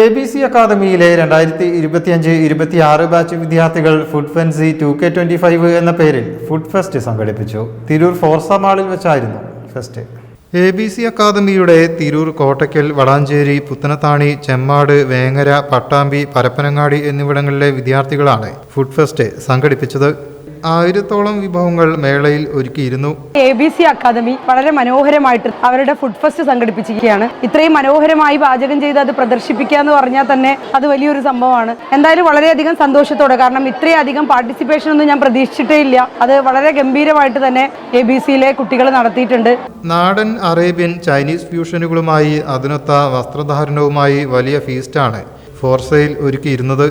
A B C അക്കാദമിയിലെ രണ്ടായിരത്തി ഇരുപത്തിയഞ്ച് ഇരുപത്തിയാറ് ബാച്ച് വിദ്യാർത്ഥികൾ food fancy two K twenty five എന്ന പേരിൽ ഫുഡ് ഫെസ്റ്റ് സംഘടിപ്പിച്ചു. തിരൂർ ഫോർസ മാളിൽ വെച്ചായിരുന്നു ഫെസ്റ്റ് എ ബി സി അക്കാദമിയുടെ തിരൂർ കോട്ടയ്ക്കൽ വളാഞ്ചേരി പുത്തനത്താണി ചെമ്മാട് വേങ്ങര പട്ടാമ്പി പരപ്പനങ്ങാടി എന്നിവിടങ്ങളിലെ വിദ്യാർത്ഥികളാണ് ഫുഡ് ഫെസ്റ്റ് സംഘടിപ്പിച്ചത്. ആയിരത്തോളം വിഭവങ്ങൾ മേളയിൽ ഒരുക്കിയിരുന്നു. എ ബി സി അക്കാദമി വളരെ മനോഹരമായിട്ട് അവരുടെ ഫുഡ് ഫെസ്റ്റ് സംഘടിപ്പിച്ചിരിക്കുകയാണ്. ഇത്രയും മനോഹരമായി പാചകം ചെയ്ത് അത് പ്രദർശിപ്പിക്കുക എന്ന് പറഞ്ഞാൽ തന്നെ അത് വലിയൊരു സംഭവമാണ്. എന്തായാലും വളരെയധികം സന്തോഷത്തോടെ കാരണം ഇത്രയധികം പാർട്ടിസിപ്പേഷൻ ഒന്നും ഞാൻ പ്രതീക്ഷിച്ചിട്ടേ ഇല്ല. അത് വളരെ ഗംഭീരമായിട്ട് തന്നെ എ ബി സിയിലെ കുട്ടികൾ നടത്തിയിട്ടുണ്ട്. നാടൻ അറേബ്യൻ ചൈനീസ് ഫ്യൂഷനുകളുമായി അതിനൊത്ത വസ്ത്രധാരണവുമായി വലിയ ഫീസ്റ്റാണ് ഫോർസയിൽ ഒരുക്കിയിരുന്നത്.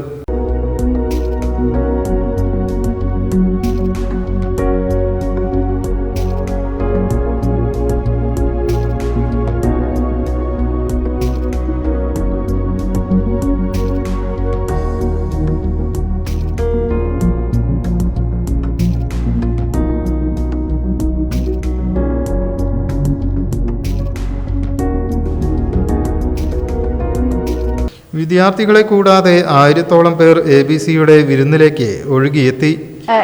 വിദ്യാർത്ഥികളെ കൂടാതെ ആയിരത്തോളം പേർ എ ബി സിയുടെ വിരുന്നിലേക്ക് ഒഴുകിയെത്തി.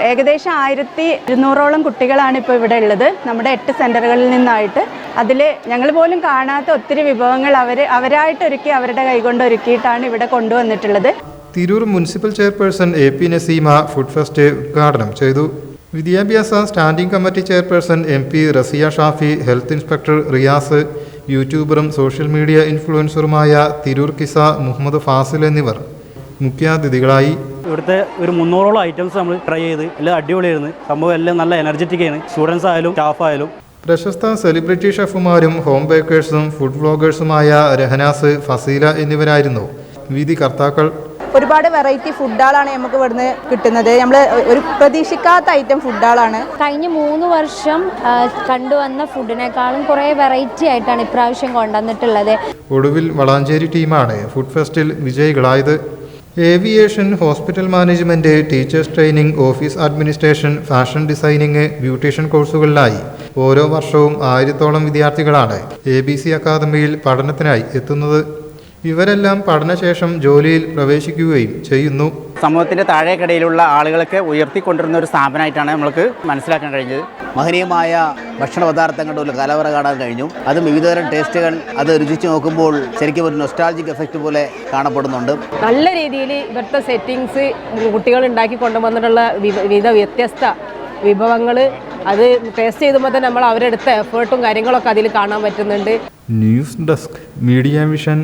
ഏകദേശം ആയിരത്തി ഇരുന്നൂറോളം കുട്ടികളാണ് ഇപ്പോൾ ഇവിടെ ഉള്ളത്. നമ്മുടെ എട്ട് സെന്ററുകളിൽ നിന്നായിട്ട്. അതിൽ ഞങ്ങൾ പോലും കാണാത്ത ഒത്തിരി വിഭവങ്ങൾ അവർ അവരായിട്ട് ഒരുക്കി അവരുടെ കൈകൊണ്ട് ഒരുക്കിയിട്ടാണ് ഇവിടെ കൊണ്ടുവന്നിട്ടുള്ളത്. Tirur municipal chairperson A P Naseema food fest ഉദ്ഘാടനം ചെയ്തു. വിദ്യാഭ്യാസ standing committee chairperson M P Raziya Shafi health inspector Riyas യൂട്യൂബറും social media ഇൻഫ്ലുവൻസറുമായ തിരൂർ കിസ മുഹമ്മദ് ഫാസിൽ എന്നിവർ മുഖ്യാതിഥികളായി. ഇവിടുത്തെ ഒരു മുന്നൂറോളം ഐറ്റംസ് നമ്മൾ ട്രൈ ചെയ്ത് എല്ലാം അടിപൊളിയായിരുന്നു. സംഭവം എല്ലാം നല്ല എനർജറ്റിക് ആണ്. സ്റ്റുഡൻസ് ആയാലും സ്റ്റാഫ് ആയാലും. പ്രശസ്ത സെലിബ്രിറ്റി ഷെഫുമാരും ഹോം ബേക്കേഴ്സും ഫുഡ് വ്ളോഗേഴ്സുമായ രഹനാസ് ഫസീല എന്നിവരായിരുന്നു. വിധി കർത്താക്കൾ ഒരുപാട് വെറൈറ്റി ഫുഡുകളാണ് നമുക്ക് ഇവിടുന്ന് കിട്ടുന്നത്. നമ്മൾ ഒരു പ്രതീക്ഷിക്കാത്ത ഐറ്റം ഫുഡുകളാണ്. കഴിഞ്ഞ മൂന്ന് വർഷം കണ്ടുവന്ന ഫുഡിനേക്കാളും കുറേ വെറൈറ്റി ആയിട്ടാണ് ഇപ്രാവശ്യം കൊണ്ടുവന്നിട്ടുള്ളത്. ഒടുവിൽ വളാഞ്ചേരി ടീമാണ് ഫുഡ് ഫെസ്റ്റിൽ വിജയികളായത്. Aviation hospital management teachers training office administration fashion designing beautician കോഴ്സുകളിലായി. ഓരോ വർഷവും ആയിരത്തോളം വിദ്യാർത്ഥികളാണ് എ ബി സി അക്കാദമിയിൽ പഠനത്തിനായി എത്തുന്നത്. ഇവരെല്ലാം പഠനശേഷം ജോലിയിൽ പ്രവേശിക്കുകയും ചെയ്യുന്നു. സമൂഹത്തിന്റെ താഴേക്കിടയിലുള്ള ആളുകളൊക്കെ ഉയർത്തിക്കൊണ്ടിരുന്ന ഒരു സ്ഥാപനമായിട്ടാണ് നമ്മൾക്ക് മനസ്സിലാക്കാൻ കഴിഞ്ഞത്. മഹനീയമായ ഭക്ഷണ പദാർത്ഥങ്ങളുടെ ഒരു കലവറ കാണാൻ കഴിഞ്ഞു. അതും വിവിധതരം ടേസ്റ്റുകൾ അത് രുചിച്ച് നോക്കുമ്പോൾ ശരിക്കും ഒരു നൊസ്റ്റാൾജിക് എഫക്റ്റ് പോലെ കാണപ്പെടുന്നുണ്ട്. നല്ല രീതിയിൽ ഇവിടുത്തെ സെറ്റിങ്സ് കുട്ടികൾ ഉണ്ടാക്കി കൊണ്ടുവന്നിട്ടുള്ള വിവിധ വ്യത്യസ്ത വിഭവങ്ങൾ അത് ടേസ്റ്റ് ചെയ്യുമ്പോൾ തന്നെ നമ്മൾ അവരെടുത്ത എഫേർട്ടും കാര്യങ്ങളൊക്കെ അതിൽ കാണാൻ പറ്റുന്നുണ്ട്. News desk media vision